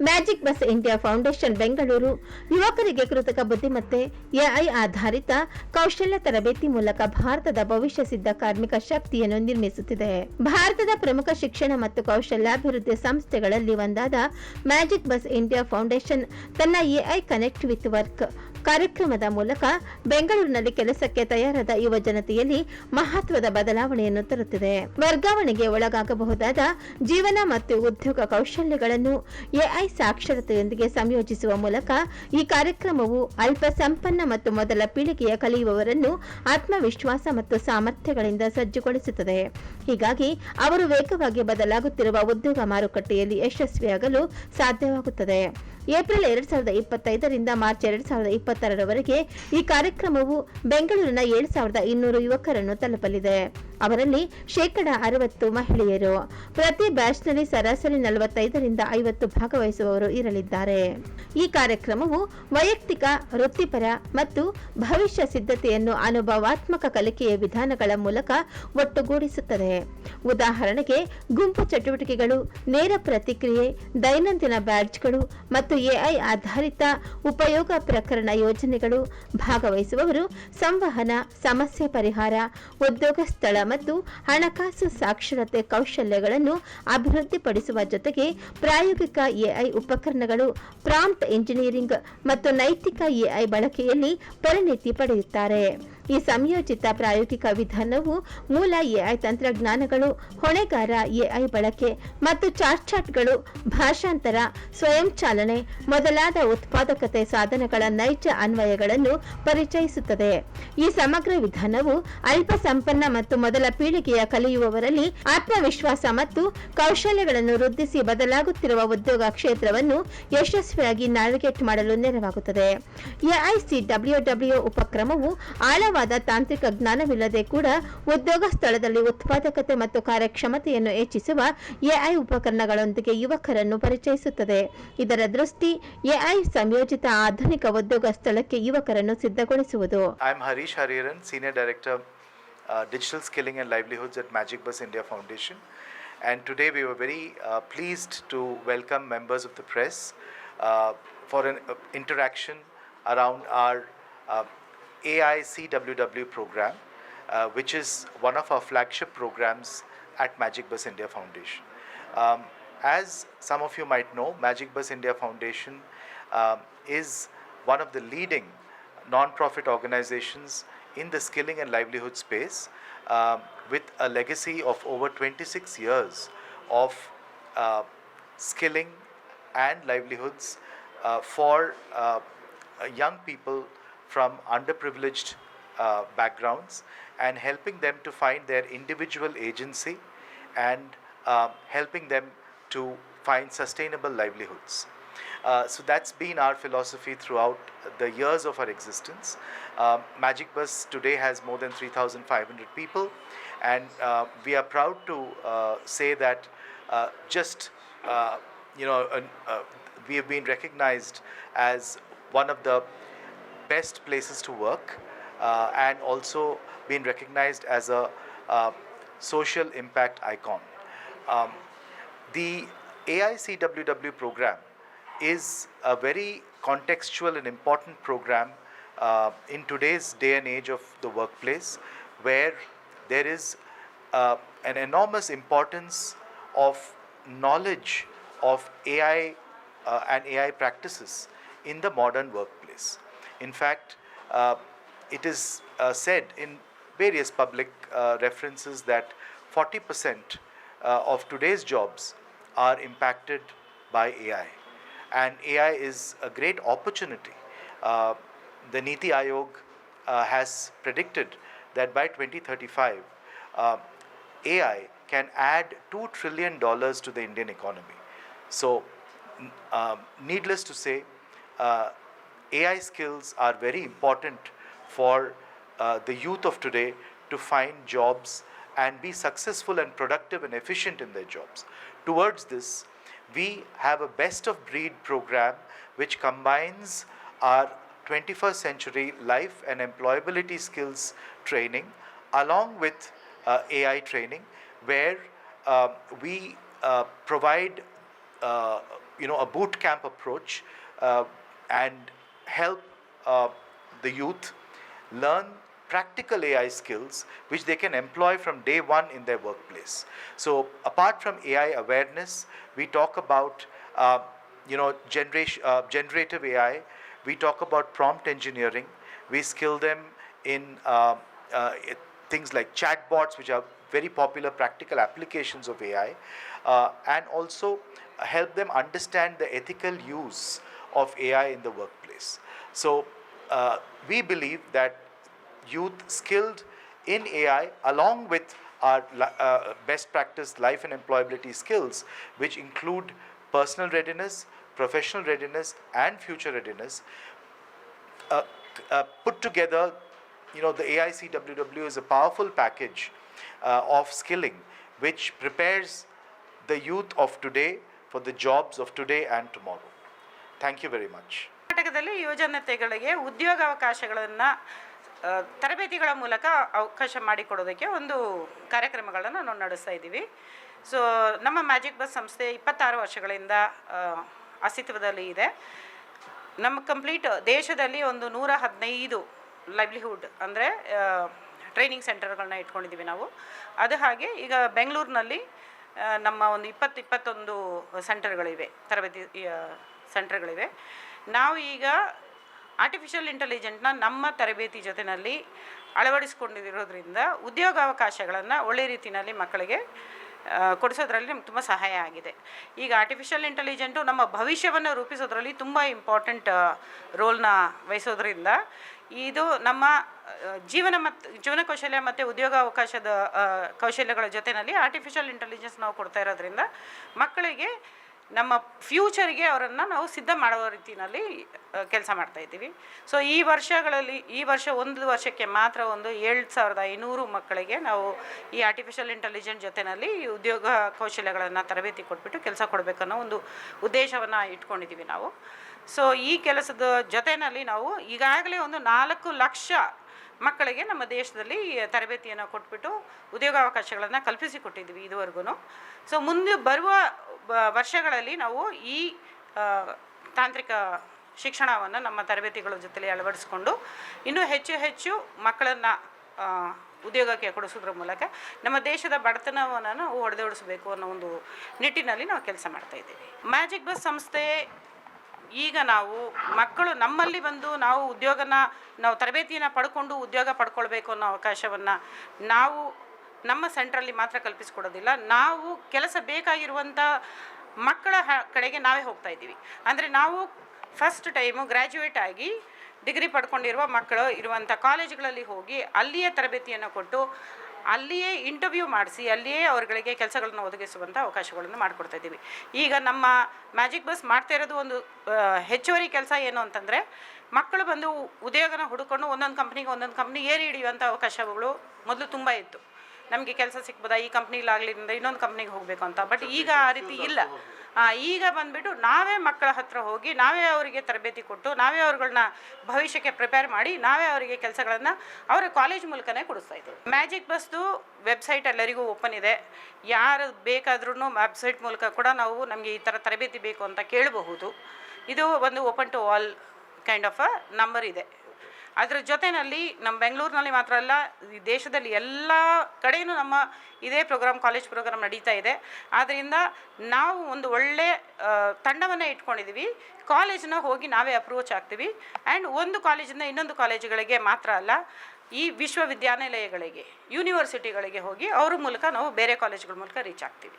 Magic bus India foundation Bengaluru ಯುವಕರಿಗೆ ಕೃತಕ ಬುದ್ಧಿಮತ್ತೆ ಎಐ ಆಧಾರಿತ ಕೌಶಲ್ಯ ತರಬೇತಿ ಮೂಲಕ ಭಾರತದ ಭವಿಷ್ಯ ಸಿದ್ಧ ಕಾರ್ಮಿಕ ಶಕ್ತಿಯನ್ನು ನಿರ್ಮಿಸುತ್ತಿದೆ. ಭಾರತದ ಪ್ರಮುಖ ಶಿಕ್ಷಣ ಮತ್ತು ಕೌಶಲ್ಯಾಭಿವೃದ್ಧಿ ಸಂಸ್ಥೆಗಳಲ್ಲಿ ಒಂದಾದ ಮ್ಯಾಜಿಕ್ ಬಸ್ ಇಂಡಿಯಾ ಫೌಂಡೇಶನ್ ತನ್ನ ಎಐ ಕನೆಕ್ಟ್ ವಿತ್ ವರ್ಕ್ ಕಾರ್ಯಕ್ರಮದ ಮೂಲಕ ಬೆಂಗಳೂರಿನಲ್ಲಿ ಕೆಲಸಕ್ಕೆ ತಯಾರಾದ ಯುವ ಜನತೆಯಲ್ಲಿ ಮಹತ್ವದ ಬದಲಾವಣೆಯನ್ನು ತರುತ್ತಿದೆ. ವರ್ಗಾವಣೆಗೆ ಒಳಗಾಗಬಹುದಾದ ಜೀವನ ಮತ್ತು ಉದ್ಯೋಗ ಕೌಶಲ್ಯಗಳನ್ನು ಎಐ ಸಾಕ್ಷರತೆಯೊಂದಿಗೆ ಸಂಯೋಜಿಸುವ ಮೂಲಕ ಈ ಕಾರ್ಯಕ್ರಮವು ಅಲ್ಪ ಸಂಪನ್ನ ಮತ್ತು ಮೊದಲ ಪೀಳಿಗೆಯ ಕಲಿಯುವವರನ್ನು ಆತ್ಮವಿಶ್ವಾಸ ಮತ್ತು ಸಾಮರ್ಥ್ಯಗಳಿಂದ ಸಜ್ಜುಗೊಳಿಸುತ್ತದೆ. ಹೀಗಾಗಿ ಅವರು ವೇಗವಾಗಿ ಬದಲಾಗುತ್ತಿರುವ ಉದ್ಯೋಗ ಮಾರುಕಟ್ಟೆಯಲ್ಲಿ ಯಶಸ್ವಿಯಾಗಲು ಸಾಧ್ಯವಾಗುತ್ತದೆ. ಏಪ್ರಿಲ್ ಎರಡ್ ಸಾವಿರದ ಇಪ್ಪತ್ತೈದರಿಂದ ಮಾರ್ಚ್ ಎರಡ್ ಸಾವಿರದ ಇಪ್ಪತ್ತರವರೆಗೆ ಈ ಕಾರ್ಯಕ್ರಮವು ಬೆಂಗಳೂರಿನ ಏಳು ಸಾವಿರದ ಇನ್ನೂರು ಯುವಕರನ್ನು ತಲುಪಲಿದೆ. ಅವರಲ್ಲಿ ಶೇಕಡ ಅರವತ್ತು ಮಹಿಳೆಯರು. ಪ್ರತಿ ಬ್ಯಾಚ್ನಲ್ಲಿ ಸರಾಸರಿ ನಲವತ್ತೈದರಿಂದ ಐವತ್ತು ಭಾಗವಹಿಸುವವರು ಇರಲಿದ್ದಾರೆ. ಈ ಕಾರ್ಯಕ್ರಮವು ವೈಯಕ್ತಿಕ, ವೃತ್ತಿಪರ ಮತ್ತು ಭವಿಷ್ಯ ಸಿದ್ಧತೆಯನ್ನು ಅನುಭವಾತ್ಮಕ ಕಲಿಕೆಯ ವಿಧಾನಗಳ ಮೂಲಕ ಒಟ್ಟುಗೂಡಿಸುತ್ತದೆ. ಉದಾಹರಣೆಗೆ, ಗುಂಪು ಚಟುವಟಿಕೆಗಳು, ನೇರ ಪ್ರತಿಕ್ರಿಯೆ, ದೈನಂದಿನ ಬ್ಯಾಡ್ಜ್ಗಳು ಮತ್ತು ಎಐ ಆಧಾರಿತ ಉಪಯೋಗ ಪ್ರಕರಣ ಯೋಜನೆಗಳು ಭಾಗವಹಿಸುವವರು ಸಂವಹನ, ಸಮಸ್ಯೆ ಪರಿಹಾರ, ಉದ್ಯೋಗ ಸ್ಥಳ ಮತ್ತು ಹಣಕಾಸು ಸಾಕ್ಷರತೆ ಕೌಶಲ್ಯಗಳನ್ನು ಅಭಿವೃದ್ಧಿಪಡಿಸುವ ಜೊತೆಗೆ ಪ್ರಾಯೋಗಿಕ ಎಐ ಉಪಕರಣಗಳು, ಪ್ರಾಂಪ್ಟ್ ಎಂಜಿನಿಯರಿಂಗ್ ಮತ್ತು ನೈತಿಕ ಎಐ ಬಳಕೆಯಲ್ಲಿ ಪರಿಣಿತಿ ಪಡೆಯುತ್ತಾರೆ. ಈ ಸಂಯೋಜಿತ ಪ್ರಾಯೋಗಿಕ ವಿಧಾನವು ಮೂಲ ಎಐ ತಂತ್ರಜ್ಞಾನಗಳು, ಹೊಣೆಗಾರ ಎಐ ಬಳಕೆ ಮತ್ತು ಚಾರ್ಚಾಟ್ಗಳು ಭಾಷಾಂತರ, ಸ್ವಯಂ ಚಾಲನೆ ಮೊದಲಾದ ಉತ್ಪಾದಕತೆ ಸಾಧನಗಳ ನೈಜ ಅನ್ವಯಗಳನ್ನು ಪರಿಚಯಿಸುತ್ತದೆ. ಈ ಸಮಗ್ರ ವಿಧಾನವು ಅಲ್ಪ ಸಂಪನ್ನ ಮತ್ತು ಮೊದಲ ಪೀಳಿಗೆಯ ಕಲಿಯುವವರಲ್ಲಿ ಆತ್ಮವಿಶ್ವಾಸ ಮತ್ತು ಕೌಶಲ್ಯಗಳನ್ನು ವೃದ್ಧಿಸಿ ಬದಲಾಗುತ್ತಿರುವ ಉದ್ಯೋಗ ಕ್ಷೇತ್ರವನ್ನು ಯಶಸ್ವಿಯಾಗಿ ನ್ಯಾವಿಗೇಟ್ ಮಾಡಲು ನೆರವಾಗುತ್ತದೆ. ಎಐಸಿ ಡಬ್ಲ್ಯೂ ಉಪಕ್ರಮವು ಆಳವಾದ ಸೂಕ್ತವಾದ ತಾಂತ್ರಿಕ ಜ್ಞಾನವಿಲ್ಲದೆ ಕೂಡ ಉದ್ಯೋಗ ಸ್ಥಳದಲ್ಲಿ ಉತ್ಪಾದಕತೆ ಮತ್ತು ಕಾರ್ಯಕ್ಷಮತೆಯನ್ನು ಹೆಚ್ಚಿಸುವ ಎಐ ಉಪಕರಣಗಳೊಂದಿಗೆ ಯುವಕರನ್ನು ಪರಿಚಯಿಸುತ್ತದೆ. ಇದರ ದೃಷ್ಟಿ ಎಐ ಸಂಯೋಜಿತ ಆಧುನಿಕ ಉದ್ಯೋಗ ಸ್ಥಳಕ್ಕೆ ಯುವಕರನ್ನು ಸಿದ್ಧಗೊಳಿಸುವುದು. Digital skilling and livelihoods at magic bus India foundation and today we are very pleased to welcome members of the press for interaction around our AICWW program, uh, which is one of our flagship programs at Magic Bus India Foundation. Um, as some of you might know, Magic Bus India Foundation um, is one of the leading non-profit organizations in the skilling and livelihood space um, with a legacy of over 26 years of uh, skilling and livelihoods uh, for uh, young people from underprivileged uh, backgrounds and helping them to find their individual agency and um, helping them to find sustainable livelihoods. Uh, so that's been our philosophy throughout the years of our existence. Um, Magic Bus today has more than 3,500 people, and uh, we are proud to uh, say that uh, just uh, you know uh, we have been recognized as one of the best places to work, uh, and also been recognized as a uh, social impact icon. Um, the AICWW program is a very contextual and important program uh, in today's day and age of the workplace where there is uh, an enormous importance of knowledge of AI uh, and AI practices in the modern workplace. In fact, uh, it is uh, said in various public uh, references that 40% uh, of today's jobs are impacted by AI. And AI is a great opportunity. The Niti Aayog has predicted that by 2035, uh, AI can add $2 trillion to the Indian economy. So, needless to say, uh, AI skills are very important for uh, the youth of today to find jobs and be successful and productive and efficient in their jobs. Towards this, we have a best of breed program which combines our 21st century life and employability skills training along with uh, AI training, where uh, we uh, provide uh, you know, a boot camp approach uh, and help uh, the youth learn practical AI skills which they can employ from day one in their workplace. So, apart from AI awareness, we talk about uh, you know generation, uh, generative AI. We talk about prompt engineering. We skill them in uh, uh, things like chatbots, which are very popular practical applications of AI, uh, and also help them understand the ethical use of AI in the workplace. So, uh, we believe that youth skilled in AI, along with our uh, best practice life and employability skills, which include personal readiness, professional readiness, and future readiness, uh, uh, put together, you know, the AICWW is a powerful package uh, of skilling which prepares the youth of today for the jobs of today and tomorrow. Thank you very much ಕರ್ನಾಟಕದಲ್ಲಿ ಯುವಜನತೆಗಳಿಗೆ ಉದ್ಯೋಗಾವಕಾಶಗಳನ್ನು ತರಬೇತಿಗಳ ಮೂಲಕ ಅವಕಾಶ ಮಾಡಿಕೊಡೋದಕ್ಕೆ ಒಂದು ಕಾರ್ಯಕ್ರಮಗಳನ್ನು ನಾವು ನಡೆಸ್ತಾ ಇದ್ದೀವಿ. ಸೊ ನಮ್ಮ ಮ್ಯಾಜಿಕ್ ಬಸ್ ಸಂಸ್ಥೆ ಇಪ್ಪತ್ತಾರು ವರ್ಷಗಳಿಂದ ಅಸ್ತಿತ್ವದಲ್ಲಿ ಇದೆ. ನಮ್ಮ ಕಂಪ್ಲೀಟ್ ದೇಶದಲ್ಲಿ ಒಂದು ನೂರ ಹದಿನೈದು ಲೈವ್ಲಿಹುಡ್ ಅಂದರೆ ಟ್ರೈನಿಂಗ್ ಸೆಂಟರ್ಗಳನ್ನ ಇಟ್ಕೊಂಡಿದ್ದೀವಿ ನಾವು. ಅದು ಹಾಗೆ ಈಗ ಬೆಂಗಳೂರಿನಲ್ಲಿ ನಮ್ಮ ಒಂದು ಇಪ್ಪತ್ತು ಇಪ್ಪತ್ತೊಂದು ಸೆಂಟರ್ಗಳಿವೆ ತರಬೇತಿ ಸೆಂಟರ್ಗಳಿವೆ. ನಾವು ಈಗ ಆರ್ಟಿಫಿಷಿಯಲ್ ಇಂಟೆಲಿಜೆಂಟ್ನ ನಮ್ಮ ತರಬೇತಿ ಜೊತೆಯಲ್ಲಿ ಅಳವಡಿಸ್ಕೊಂಡಿರೋದ್ರಿಂದ ಉದ್ಯೋಗಾವಕಾಶಗಳನ್ನು ಒಳ್ಳೆ ರೀತಿಯಲ್ಲಿ ಮಕ್ಕಳಿಗೆ ಕೊಡಿಸೋದ್ರಲ್ಲಿ ನಮ್ಗೆ ತುಂಬ ಸಹಾಯ ಆಗಿದೆ. ಈಗ ಆರ್ಟಿಫಿಷಿಯಲ್ ಇಂಟೆಲಿಜೆಂಟು ನಮ್ಮ ಭವಿಷ್ಯವನ್ನು ರೂಪಿಸೋದ್ರಲ್ಲಿ ತುಂಬ ಇಂಪಾರ್ಟೆಂಟ್ ರೋಲ್ನ ವಹಿಸೋದ್ರಿಂದ ಇದು ನಮ್ಮ ಜೀವನ ಮತ್ತು ಜೀವನ ಕೌಶಲ್ಯ ಮತ್ತು ಉದ್ಯೋಗಾವಕಾಶದ ಕೌಶಲ್ಯಗಳ ಜೊತೆಯಲ್ಲಿ ಆರ್ಟಿಫಿಷಿಯಲ್ ಇಂಟೆಲಿಜೆನ್ಸ್ ನಾವು ಕೊಡ್ತಾ ಇರೋದ್ರಿಂದ ಮಕ್ಕಳಿಗೆ ನಮ್ಮ ಫ್ಯೂಚರಿಗೆ ಅವರನ್ನು ನಾವು ಸಿದ್ಧ ಮಾಡುವ ರೀತಿಯಲ್ಲಿ ಕೆಲಸ ಮಾಡ್ತಾಯಿದ್ದೀವಿ ಸೊ, ಈ ವರ್ಷಗಳಲ್ಲಿ, ಈ ವರ್ಷ ಒಂದು ವರ್ಷಕ್ಕೆ ಮಾತ್ರ ಒಂದು ಏಳು ಸಾವಿರದ ಐನೂರು ಮಕ್ಕಳಿಗೆ ನಾವು ಈ ಆರ್ಟಿಫಿಷಿಯಲ್ ಇಂಟೆಲಿಜೆಂಟ್ ಜೊತೆಯಲ್ಲಿ ಉದ್ಯೋಗ ಕೌಶಲ್ಯಗಳನ್ನು ತರಬೇತಿ ಕೊಟ್ಬಿಟ್ಟು ಕೆಲಸ ಕೊಡಬೇಕನ್ನೋ ಒಂದು ಉದ್ದೇಶವನ್ನು ಇಟ್ಕೊಂಡಿದ್ದೀವಿ ನಾವು. ಸೊ, ಈ ಕೆಲಸದ ಜೊತೆಯಲ್ಲಿ ನಾವು ಈಗಾಗಲೇ ಒಂದು ನಾಲ್ಕು ಲಕ್ಷ ಮಕ್ಕಳಿಗೆ ನಮ್ಮ ದೇಶದಲ್ಲಿ ತರಬೇತಿಯನ್ನು ಕೊಟ್ಬಿಟ್ಟು ಉದ್ಯೋಗಾವಕಾಶಗಳನ್ನು ಕಲ್ಪಿಸಿಕೊಟ್ಟಿದ್ದೀವಿ ಇದುವರೆಗೂ ಸೊ, ಮುಂದೆ ಬರುವ ವರ್ಷಗಳಲ್ಲಿ ನಾವು ಈ ತಾಂತ್ರಿಕ ಶಿಕ್ಷಣವನ್ನು ನಮ್ಮ ತರಬೇತಿಗಳ ಜೊತೆಲಿ ಅಳವಡಿಸ್ಕೊಂಡು ಇನ್ನೂ ಹೆಚ್ಚು ಹೆಚ್ಚು ಮಕ್ಕಳನ್ನು ಉದ್ಯೋಗಕ್ಕೆ ಕೊಡಿಸೋದ್ರ ಮೂಲಕ ನಮ್ಮ ದೇಶದ ಬಡತನವನ್ನು ನಾವು ಹೊಡೆದೋಡಿಸಬೇಕು ಅನ್ನೋ ಒಂದು ನಿಟ್ಟಿನಲ್ಲಿ ನಾವು ಕೆಲಸ ಮಾಡ್ತಾ ಇದ್ದೀವಿ. ಮ್ಯಾಜಿಕ್ ಬಸ್ ಸಂಸ್ಥೆ ಈಗ ನಾವು ಮಕ್ಕಳು ನಮ್ಮಲ್ಲಿ ಬಂದು ನಾವು ಉದ್ಯೋಗನ, ನಾವು ತರಬೇತಿಯನ್ನು ಪಡ್ಕೊಂಡು ಉದ್ಯೋಗ ಪಡ್ಕೊಳ್ಬೇಕು ಅನ್ನೋ ಅವಕಾಶವನ್ನು ನಾವು ನಮ್ಮ ಸೆಂಟ್ರಲ್ಲಿ ಮಾತ್ರ ಕಲ್ಪಿಸಿಕೊಡೋದಿಲ್ಲ. ನಾವು ಕೆಲಸ ಬೇಕಾಗಿರುವಂಥ ಮಕ್ಕಳ ಕಡೆಗೆ ನಾವೇ ಹೋಗ್ತಾ ಇದ್ದೀವಿ. ಅಂದರೆ ನಾವು ಫಸ್ಟ್ ಟೈಮು ಗ್ರ್ಯಾಜುಯೇಟ್ ಆಗಿ ಡಿಗ್ರಿ ಪಡ್ಕೊಂಡಿರುವ ಮಕ್ಕಳು ಇರುವಂಥ ಕಾಲೇಜುಗಳಲ್ಲಿ ಹೋಗಿ ಅಲ್ಲಿಯೇ ತರಬೇತಿಯನ್ನು ಕೊಟ್ಟು ಅಲ್ಲಿಯೇ ಇಂಟರ್ವ್ಯೂ ಮಾಡಿಸಿ, ಅಲ್ಲಿಯೇ ಅವರುಗಳಿಗೆ ಕೆಲಸಗಳನ್ನು ಒದಗಿಸುವಂಥ ಅವಕಾಶಗಳನ್ನು ಮಾಡಿಕೊಡ್ತಾ ಇದ್ದೀವಿ. ಈಗ ನಮ್ಮ ಮ್ಯಾಜಿಕ್ ಬಸ್ ಮಾಡ್ತಾ ಇರೋದು ಒಂದು ಹೆಚ್ಚುವರಿ ಕೆಲಸ ಏನು ಅಂತಂದರೆ ಮಕ್ಕಳು ಬಂದು ಉದ್ಯೋಗನ ಹುಡುಕೊಂಡು ಒಂದೊಂದು ಕಂಪ್ನಿಗೆ ಒಂದೊಂದು ಕಂಪ್ನಿ ಏರಿ ಹಿಡಿಯುವಂಥ ಅವಕಾಶಗಳು ಮೊದಲು ತುಂಬ ಇತ್ತು. ನಮಗೆ ಕೆಲಸ ಸಿಕ್ಬೋದಾ? ಈ ಕಂಪ್ನಿಲಾಗ್ಲಿಂದ ಇನ್ನೊಂದು ಕಂಪ್ನಿಗೆ ಹೋಗಬೇಕು ಅಂತ. ಬಟ್ ಈಗ ಆ ರೀತಿ ಇಲ್ಲ. ಈಗ ಬಂದ್ಬಿಟ್ಟು ನಾವೇ ಮಕ್ಕಳ ಹತ್ರ ಹೋಗಿ ನಾವೇ ಅವರಿಗೆ ತರಬೇತಿ ಕೊಟ್ಟು ನಾವೇ ಅವ್ರಗಳನ್ನ ಭವಿಷ್ಯಕ್ಕೆ ಪ್ರಿಪೇರ್ ಮಾಡಿ ನಾವೇ ಅವರಿಗೆ ಕೆಲಸಗಳನ್ನು ಅವರ ಕಾಲೇಜ್ ಮೂಲಕನೇ ಕೊಡಿಸ್ತಾ ಇದ್ದೀವಿ ಮ್ಯಾಜಿಕ್ ಬಸ್ದು ವೆಬ್ಸೈಟ್ ಎಲ್ಲರಿಗೂ ಓಪನ್ ಇದೆ. ಯಾರು ಬೇಕಾದ್ರೂ ವೆಬ್ಸೈಟ್ ಮೂಲಕ ಕೂಡ ನಾವು ನಮಗೆ ಈ ಥರ ತರಬೇತಿ ಬೇಕು ಅಂತ ಕೇಳಬಹುದು. ಇದು ಒಂದು open to all kind of a number ಇದೆ. ಅದರ ಜೊತೆಯಲ್ಲಿ ನಮ್ಮ ಬೆಂಗಳೂರಿನಲ್ಲಿ ಮಾತ್ರ ಅಲ್ಲ, ಈ ದೇಶದಲ್ಲಿ ಎಲ್ಲ ಕಡೆಯೂ ನಮ್ಮ ಇದೇ ಪ್ರೋಗ್ರಾಮ್ ಕಾಲೇಜ್ ಪ್ರೋಗ್ರಾಮ್ ನಡೀತಾ ಇದೆ. ಆದ್ದರಿಂದ ನಾವು ಒಂದು ಒಳ್ಳೆ ತಂಡವನ್ನು ಇಟ್ಕೊಂಡಿದ್ದೀವಿ ಕಾಲೇಜನ್ನ ಹೋಗಿ ನಾವೇ ಅಪ್ರೋಚ್ ಆಗ್ತೀವಿ. ಆ್ಯಂಡ್ ಒಂದು ಕಾಲೇಜಿಂದ ಇನ್ನೊಂದು ಕಾಲೇಜುಗಳಿಗೆ ಮಾತ್ರ ಅಲ್ಲ, ಈ ವಿಶ್ವವಿದ್ಯಾನಿಲಯಗಳಿಗೆ ಯೂನಿವರ್ಸಿಟಿಗಳಿಗೆ ಹೋಗಿ ಅವ್ರ ಮೂಲಕ ನಾವು ಬೇರೆ ಕಾಲೇಜುಗಳ ಮೂಲಕ ರೀಚ್ ಆಗ್ತೀವಿ.